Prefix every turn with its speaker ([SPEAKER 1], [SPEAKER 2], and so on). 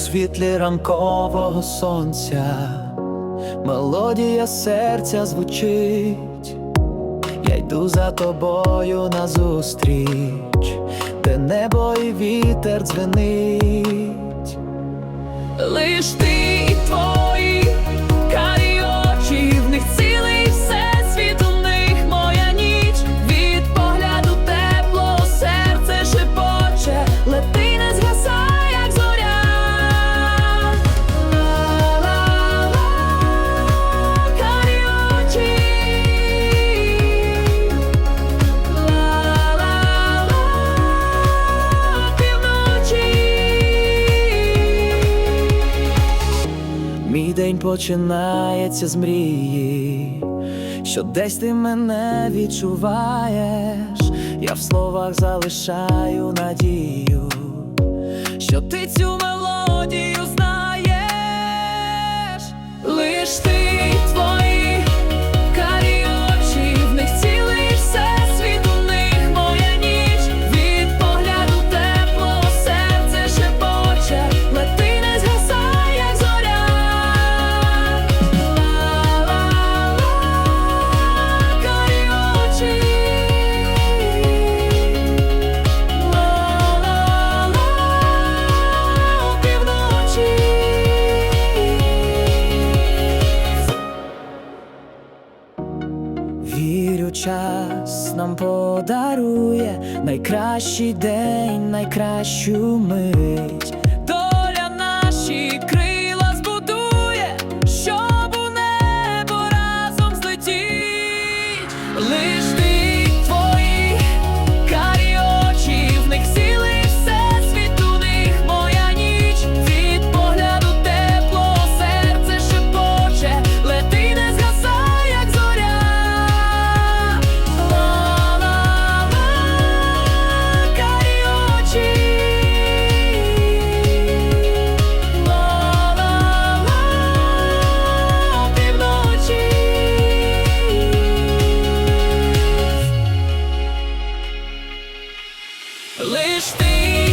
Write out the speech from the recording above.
[SPEAKER 1] світлі ранкового сонця, мелодія серця звучить, я йду за тобою назустріч, де небо і вітер дзвенить. Лиш ти і твої День починається з мрії, що десь ти мене відчуваєш, я в словах залишаю надію, що ти цю мелодію знаєш, лиш ти час нам подарує найкращий день, найкращу мить. лиш ти.